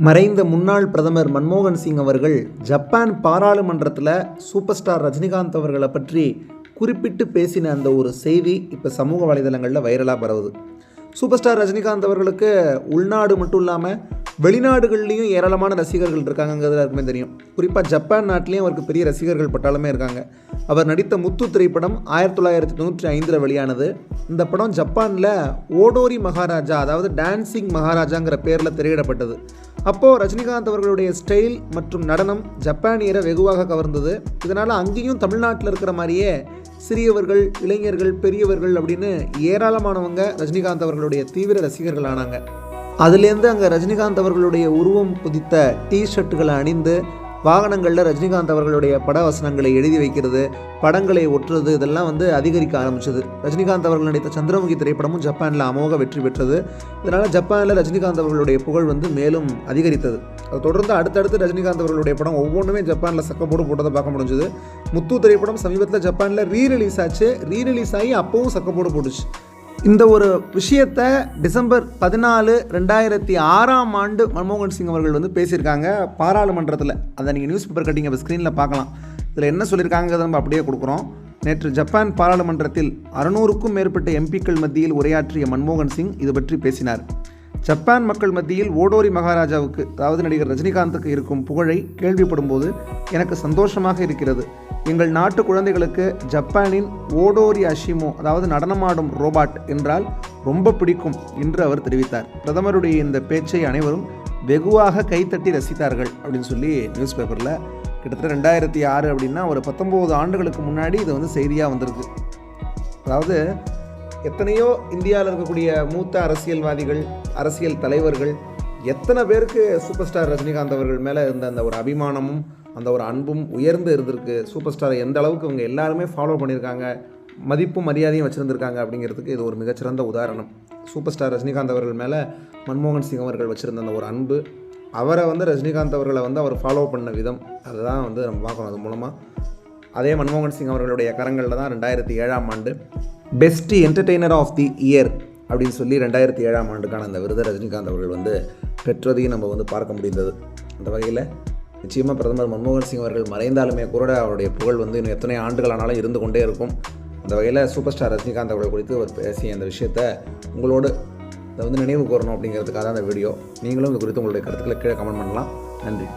மறைந்த முன்னாள் பிரதமர் மன்மோகன் சிங் அவர்கள் ஜப்பான் பாராளுமன்றத்தில் சூப்பர் ஸ்டார் ரஜினிகாந்த் அவர்களை பற்றி குறிப்பிட்டு பேசின அந்த ஒரு செய்தி இப்போ சமூக வலைதளங்களில் வைரலாக பரவுது. சூப்பர் ஸ்டார் ரஜினிகாந்த் அவர்களுக்கு உள்நாடு மட்டும் இல்லாமல் வெளிநாடுகள்லேயும் ஏராளமான ரசிகர்கள் இருக்காங்கங்கிறது எல்லாருக்குமே தெரியும். குறிப்பாக ஜப்பான் நாட்டிலையும் அவருக்கு பெரிய ரசிகர்கள் பட்டாலுமே இருக்காங்க. அவர் நடித்த முத்து திரைப்படம் ஆயிரத்தி தொள்ளாயிரத்தி தொண்ணூற்றி ஐந்தில் வெளியானது. இந்த படம் ஜப்பானில் ஓடோரி மகாராஜா அதாவது டான்சிங் மகாராஜாங்கிற பேரில் திரையிடப்பட்டது. அப்போது ரஜினிகாந்த் அவர்களுடைய ஸ்டைல் மற்றும் நடனம் ஜப்பானியரை வெகுவாக கவர்ந்தது. இதனால் அங்கேயும் தமிழ்நாட்டில் இருக்கிற மாதிரியே சிறியவர்கள் இளைஞர்கள் பெரியவர்கள் அப்படின்னு ஏராளமானவங்க ரஜினிகாந்த் அவர்களுடைய தீவிர ரசிகர்கள் ஆனாங்க. அதுலேருந்து அங்கே ரஜினிகாந்த் அவர்களுடைய உருவம் புதித்த டிஷர்ட்டுகளை அணிந்து வாகனங்களில் ரஜினிகாந்த் அவர்களுடைய பட வசனங்களை எழுதி வைக்கிறது படங்களை ஒட்டுறது இதெல்லாம் வந்து அதிகரிக்க ஆரம்பிச்சது. ரஜினிகாந்த் அவர்கள் நடித்த சந்திரமுகி திரைப்படமும் ஜப்பானில் அமோக வெற்றி பெற்றது. இதனால் ஜப்பானில் ரஜினிகாந்த் அவர்களுடைய புகழ் வந்து மேலும் அதிகரித்தது. அது தொடர்ந்து அடுத்தடுத்து ரஜினிகாந்த் அவர்களுடைய படம் ஒவ்வொன்றுமே ஜப்பானில் சக்கப்போடு போட்டதை பார்க்க முடிஞ்சது. முத்து திரைப்படம் சமீபத்தில் ஜப்பானில் ரீ ரிலீஸ் ஆச்சு. ரீ ரிலீஸ் ஆகி அப்போவும் சக்கப்போடு போட்டுச்சு. இந்த ஒரு விஷயத்தை டிசம்பர் பதினாலு ரெண்டாயிரத்தி ஆறாம் ஆண்டு மன்மோகன் சிங் அவர்கள் வந்து பேசியிருக்காங்க பாராளுமன்றத்தில். அதை நீங்கள் நியூஸ் பேப்பர் கட்டிங்க இப்போ ஸ்க்ரீனில் பார்க்கலாம். இதில் என்ன சொல்லியிருக்காங்கிறத நம்ம அப்படியே கொடுக்குறோம். நேற்று ஜப்பான் பாராளுமன்றத்தில் அறுநூறுக்கும் மேற்பட்ட எம்பிக்கள் மத்தியில் உரையாற்றிய மன்மோகன் சிங் இது பற்றி பேசினார். ஜப்பான் மக்கள் மத்தியில் ஓடோரி மகாராஜாவுக்கு அதாவது நடிகர் ரஜினிகாந்துக்கு இருக்கும் புகழை கேள்விப்படும்போது எனக்கு சந்தோஷமாக இருக்கிறது. எங்கள் நாட்டு குழந்தைகளுக்கு ஜப்பானின் ஓடோரி அஷிமோ அதாவது நடனமாடும் ரோபாட் என்றால் ரொம்ப பிடிக்கும் என்று அவர் தெரிவித்தார். பிரதமருடைய இந்த பேச்சை அனைவரும் வெகுவாக கைத்தட்டி ரசித்தார்கள் அப்படின்னு சொல்லி நியூஸ் பேப்பரில் கிட்டத்தட்ட ரெண்டாயிரத்தி ஆறு அப்படின்னா ஒரு பத்தொம்போது ஆண்டுகளுக்கு முன்னாடி இது வந்து செய்தியாக வந்திருக்கு. அதாவது எத்தனையோ இந்தியாவில் இருக்கக்கூடிய மூத்த அரசியல்வாதிகள் அரசியல் தலைவர்கள் எத்தனை பேருக்கு சூப்பர் ஸ்டார் ரஜினிகாந்த் அவர்கள் மேலே இருந்த அந்த ஒரு அபிமானமும் அந்த ஒரு அன்பும் உயர்ந்து இருந்திருக்கு. சூப்பர் ஸ்டாரை எந்த அளவுக்கு இவங்க எல்லாருமே ஃபாலோ பண்ணியிருக்காங்க மதிப்பும் மரியாதையும் வச்சுருந்துருக்காங்க அப்படிங்கிறதுக்கு இது ஒரு மிகச்சிறந்த உதாரணம். சூப்பர் ஸ்டார் ரஜினிகாந்த் அவர்கள் மேலே மன்மோகன் சிங் அவர்கள் வச்சுருந்த அந்த ஒரு அன்பு அவரை வந்து ரஜினிகாந்த் அவர்களை வந்து அவர் ஃபாலோ பண்ண விதம் அதுதான் வந்து நம்ம பார்க்கணும். அது மூலமாக அதே மன்மோகன் சிங் அவர்களுடைய கரங்களில் தான் ரெண்டாயிரத்தி ஏழாம் ஆண்டு best entertainer of the year அப்படின்னு சொல்லி ரெண்டாயிரத்தி ஏழாம் ஆண்டுக்கான அந்த விருதை ரஜினிகாந்த் அவர்கள் வந்து பெற்றதையும் நம்ம வந்து பார்க்க முடிந்தது. அந்த வகையில் நிச்சயமாக பிரதமர் மன்மோகன் சிங் அவர்கள் மறைந்தாலுமே கூட அவருடைய புகழ் வந்து இன்னும் எத்தனை ஆண்டுகள் ஆனாலும் இருந்து கொண்டே இருக்கும். அந்த வகையில் சூப்பர் ஸ்டார் ரஜினிகாந்த் அவர்கள் குறித்து அவர் பேசிய அந்த விஷயத்தை உங்களோடு இதை வந்து நினைவு கூறணும் அப்படிங்கிறதுக்காக தான் அந்த வீடியோ. நீங்களும் இது குறித்து உங்களுடைய கருத்துக்களை கீழே கமெண்ட் பண்ணலாம். நன்றி.